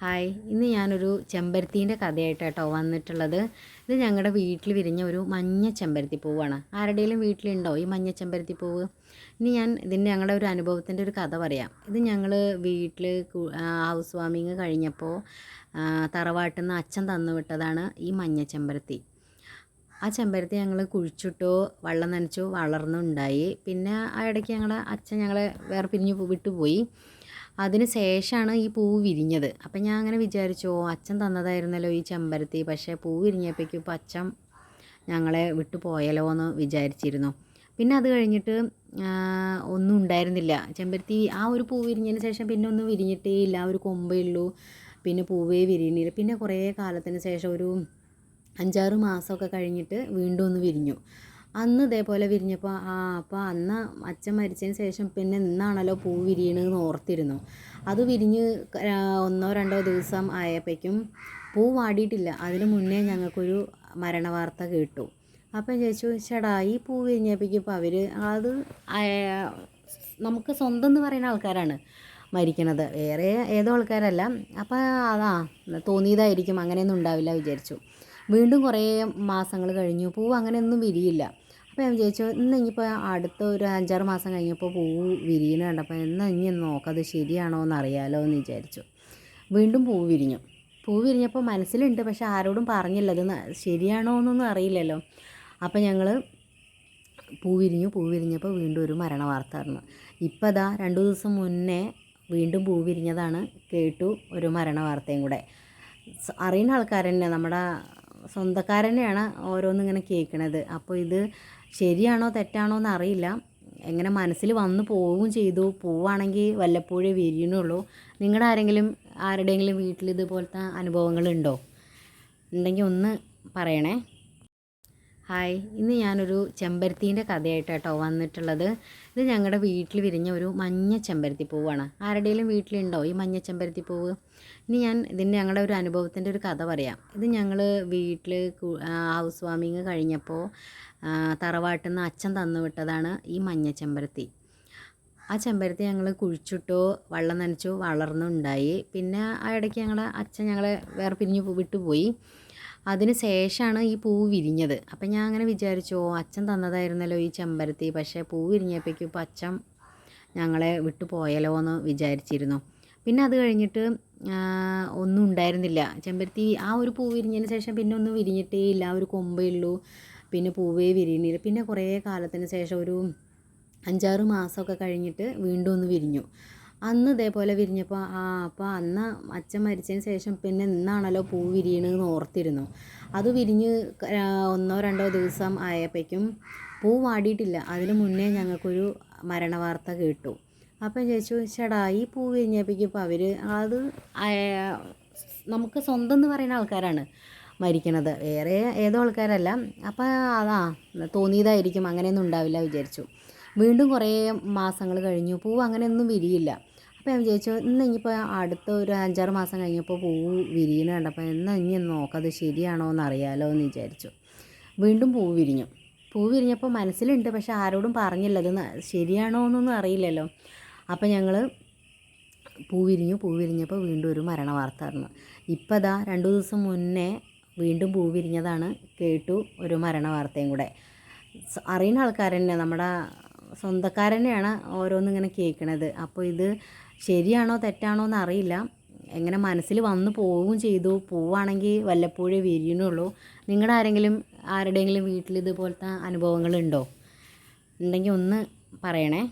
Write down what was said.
Hi. ഇന്ന് ഞാനൊരു ചെമ്പരത്തീന്റെ കഥയായിട്ട് കേട്ടോ വന്നിട്ടുള്ളത്. ഇത് ഞങ്ങളുടെ വീട്ടിൽ വിരിഞ്ഞ ഒരു മഞ്ഞ ചെമ്പരത്തി പൂവാണ്. ആരുടെയെങ്കിലും വീട്ടിലുണ്ടോ ഈ മഞ്ഞ ചെമ്പരത്തി പൂവ്? ഇനി ഞാൻ ഇതിന്റെ ഞങ്ങളുടെ ഒരു അനുഭവത്തിന്റെ ഒരു കഥ പറയാം. ഇത് ഞങ്ങൾ വീട്ടിൽ ഹൗസ് വാമിങ് കഴിഞ്ഞപ്പോൾ തറവാട്ടിൽ നിന്ന് അച്ഛൻ തന്നു വിട്ടതാണ് ഈ മഞ്ഞ ചെമ്പരത്തി. ആ ചെമ്പരത്തി ഞങ്ങൾ കുഴിച്ചിട്ടു വെള്ളം നനച്ചു വളർന്നുണ്ടായി. പിന്നെ ആ ഇടയ്ക്ക് ഞങ്ങളുടെ അച്ഛൻ ഞങ്ങളെ വേറെ പിരിഞ്ഞു വിട്ടുപോയി. അതിന് ശേഷമാണ് ഈ പൂ വിരിഞ്ഞത്. അപ്പം ഞാൻ അങ്ങനെ വിചാരിച്ചു അച്ഛൻ തന്നതായിരുന്നല്ലോ ഈ ചെമ്പരത്തി. പക്ഷേ പൂ വിരിഞ്ഞപ്പോഴേക്കും ഇപ്പോൾ അച്ഛൻ ഞങ്ങളെ വിട്ടു പോയല്ലോ എന്ന് വിചാരിച്ചിരുന്നു. പിന്നെ അത് കഴിഞ്ഞിട്ട് ഒന്നും ഉണ്ടായിരുന്നില്ല. ചെമ്പരത്തി ആ ഒരു പൂ വിരിഞ്ഞതിന് ശേഷം പിന്നെ ഒന്നും വിരിഞ്ഞിട്ടേ ഇല്ല. ആ ഒരു കൊമ്പേ ഉള്ളൂ. പിന്നെ പൂവേ വിരിയണില്ല പിന്നെ കുറേ കാലത്തിന് ശേഷം ഒരു അഞ്ചാറ് മാസമൊക്കെ കഴിഞ്ഞിട്ട് വീണ്ടും ഒന്ന് വിരിഞ്ഞു. അന്ന് ഇതേപോലെ വിരിഞ്ഞപ്പോൾ ആ അപ്പോൾ അന്ന് അച്ഛൻ മരിച്ചതിന് ശേഷം പിന്നെ ഇന്നാണല്ലോ പൂ വിരിയണമെന്ന് ഓർത്തിരുന്നു. അത് വിരിഞ്ഞ് ഒന്നോ രണ്ടോ ദിവസം ആയപ്പോഴേക്കും പൂ വാടിയിട്ടില്ല. അതിന് മുന്നേ ഞങ്ങൾക്കൊരു മരണവാർത്ത കേട്ടു. അപ്പം ചോദിച്ചു ചേടാ ഈ പൂ വിരിഞ്ഞപ്പോഴേക്കും ഇപ്പോൾ അവർ അത് നമുക്ക് സ്വന്തം എന്ന് പറയുന്ന ആൾക്കാരാണ് മരിക്കണത്. വേറെ ഏതോ ആൾക്കാരല്ല. അപ്പം അതാ തോന്നിയതായിരിക്കും. അങ്ങനെയൊന്നും ഉണ്ടാവില്ല വിചാരിച്ചു. വീണ്ടും കുറേ മാസങ്ങൾ കഴിഞ്ഞു. പൂവ് അങ്ങനെയൊന്നും വിരിയില്ല. അപ്പോൾ ഞാൻ വിചാരിച്ചു ഇന്ന് ഇനിയിപ്പോൾ അടുത്ത ഒരു അഞ്ചാറ് മാസം കഴിഞ്ഞപ്പോൾ പൂവ് വിരിയുന്ന കണ്ടപ്പോൾ എന്നാൽ ഇനി നോക്കാം അത് ശരിയാണോ എന്ന് അറിയാലോ എന്ന് വിചാരിച്ചു. വീണ്ടും പൂവ് വിരിഞ്ഞു. പൂവ് വിരിഞ്ഞപ്പോൾ മനസ്സിലുണ്ട് പക്ഷെ ആരോടും പറഞ്ഞില്ല അത് ശരിയാണോ എന്നൊന്നും അറിയില്ലല്ലോ. അപ്പോൾ ഞങ്ങൾ പൂ വിരിഞ്ഞു പൂ വിരിഞ്ഞപ്പോൾ വീണ്ടും ഒരു മരണ വാർത്ത ആയിരുന്നു ഇപ്പോൾ അതാ രണ്ടു ദിവസം മുന്നേ വീണ്ടും പൂ വിരിഞ്ഞതാണ് കേട്ടു ഒരു മരണ വാർത്തയും കൂടെ അറിയുന്ന ആൾക്കാർ തന്നെ നമ്മുടെ സ്വന്തക്കാരനെയാണ് ഓരോന്നിങ്ങനെ കേൾക്കണത്. അപ്പോൾ ഇത് ശരിയാണോ തെറ്റാണോ എന്ന് അറിയില്ല എങ്ങനെ മനസ്സിൽ വന്നു പോവുകയും ചെയ്തു. പോവുകയാണെങ്കിൽ വല്ലപ്പോഴേ വിരിയണുള്ളൂ നിങ്ങളുടെ ആരെങ്കിലും ആരുടെയെങ്കിലും വീട്ടിൽ ഇതുപോലത്തെ അനുഭവങ്ങളുണ്ടോ? ഉണ്ടെങ്കിൽ ഒന്ന് പറയണേ. ഹായ്. ഇന്ന് ഞാനൊരു ചെമ്പരത്തീന്റെ കഥയായിട്ട് കേട്ടോ വന്നിട്ടുള്ളത്. ഇത് ഞങ്ങളുടെ വീട്ടിൽ വിരിഞ്ഞ ഒരു മഞ്ഞ ചെമ്പരത്തി പൂവാണ്. ആരുടെയെങ്കിലും വീട്ടിലുണ്ടോ ഈ മഞ്ഞ ചെമ്പരത്തി പൂവ്? ഇനി ഞാൻ ഇതിന്റെ ഞങ്ങളുടെ ഒരു അനുഭവത്തിന്റെ ഒരു കഥ പറയാം. ഇത് ഞങ്ങൾ വീട്ടിൽ ഹൗസ് വാമിങ് കഴിഞ്ഞപ്പോൾ തറവാട്ടിൽ നിന്ന് അച്ഛൻ തന്നു വിട്ടതാണ് ഈ മഞ്ഞ ചെമ്പരത്തി. ആ ചെമ്പരത്തി ഞങ്ങൾ കുഴിച്ചിട്ടു വെള്ളം നനച്ചു വളർന്നുണ്ടായി. പിന്നെ ആ ഇടയ്ക്ക് ഞങ്ങളുടെ അച്ഛൻ ഞങ്ങളെ വേറെ പിരിഞ്ഞു വിട്ടുപോയി. അതിന് ശേഷമാണ് ഈ പൂ വിരിഞ്ഞത്. അപ്പം ഞാൻ അങ്ങനെ വിചാരിച്ചു ഓ അച്ഛൻ തന്നതായിരുന്നല്ലോ ഈ ചെമ്പരത്തി. പക്ഷേ പൂ വിരിഞ്ഞപ്പോഴേക്കും ഇപ്പോൾ അച്ഛൻ ഞങ്ങളെ വിട്ടു പോയല്ലോ എന്ന് വിചാരിച്ചിരുന്നു. പിന്നെ അത് കഴിഞ്ഞിട്ട് ഒന്നും ഉണ്ടായിരുന്നില്ല. ചെമ്പരത്തി ആ ഒരു പൂ വിരിഞ്ഞതിന് ശേഷം പിന്നെ ഒന്നും വിരിഞ്ഞിട്ടേ ഇല്ല. ഒരു കൊമ്പേ ഉള്ളൂ. പിന്നെ പൂവേ വിരിയണില്ല പിന്നെ കുറേ കാലത്തിന് ശേഷം ഒരു അഞ്ചാറ് മാസമൊക്കെ കഴിഞ്ഞിട്ട് വീണ്ടും ഒന്ന് വിരിഞ്ഞു. അന്ന് ഇതേപോലെ വിരിഞ്ഞപ്പോൾ ആ അപ്പോൾ അന്ന് അച്ഛൻ മരിച്ചതിന് ശേഷം പിന്നെ ഇന്നാണല്ലോ പൂ വിരിയണമെന്ന് ഓർത്തിരുന്നു. അത് വിരിഞ്ഞ് ഒന്നോ രണ്ടോ ദിവസം ആയപ്പോഴേക്കും പൂ വാടിയിട്ടില്ല. അതിന് മുന്നേ ഞങ്ങൾക്കൊരു മരണവാർത്ത കേട്ടു. അപ്പം ചോദിച്ചു ചേടാ ഈ പൂ വിരിഞ്ഞപ്പോഴേക്കും ഇപ്പോൾ അവർ അത് നമുക്ക് സ്വന്തം എന്ന് പറയുന്ന ആൾക്കാരാണ് മരിക്കണത്. വേറെ ഏതോ ആൾക്കാരല്ല. അപ്പം അതാ തോന്നിയതായിരിക്കും. അങ്ങനെയൊന്നും ഉണ്ടാവില്ല വിചാരിച്ചു. വീണ്ടും കുറേ മാസങ്ങൾ കഴിഞ്ഞു. പൂവ് അങ്ങനെയൊന്നും വിരിയില്ല. അപ്പോൾ ഞാൻ വിചാരിച്ചു ഇന്ന് ഇനിയിപ്പോൾ അടുത്ത ഒരു അഞ്ചാറ് മാസം കഴിഞ്ഞപ്പോൾ പൂവ് വിരിയുന്ന കണ്ടപ്പോൾ എന്നാൽ ഇനി നോക്കാം അത് ശരിയാണോ എന്ന് അറിയാലോ എന്ന് വിചാരിച്ചു. വീണ്ടും പൂവ് വിരിഞ്ഞു. പൂവ് വിരിഞ്ഞപ്പോൾ മനസ്സിലുണ്ട് പക്ഷെ ആരോടും പറഞ്ഞില്ല. അത് ശരിയാണോ എന്നൊന്നും അറിയില്ലല്ലോ. അപ്പോൾ ഞങ്ങൾ പൂ വിരിഞ്ഞു. പൂ വിരിഞ്ഞപ്പോൾ വീണ്ടും ഒരു മരണ വാർത്ത ആയിരുന്നു ഇപ്പോൾ അതാ രണ്ടു ദിവസം മുന്നേ വീണ്ടും പൂ വിരിഞ്ഞതാണ് കേട്ടു ഒരു മരണ വാർത്തയും കൂടെ. അറിയുന്ന ആൾക്കാർ തന്നെ നമ്മുടെ സ്വന്തക്കാരനെയാണ് ഓരോന്നിങ്ങനെ കേൾക്കണത്. അപ്പോൾ ഇത് ശരിയാണോ തെറ്റാണോ എന്ന് അറിയില്ല എങ്ങനെ മനസ്സിൽ വന്നു പോവുകയും ചെയ്തു. പോവുകയാണെങ്കിൽ വല്ലപ്പോഴേ വിരിയണുള്ളൂ നിങ്ങളുടെ ആരെങ്കിലും ആരുടെയെങ്കിലും വീട്ടിൽ ഇതുപോലത്തെ അനുഭവങ്ങളുണ്ടോ ഉണ്ടെങ്കിൽ ഒന്ന് പറയണേ.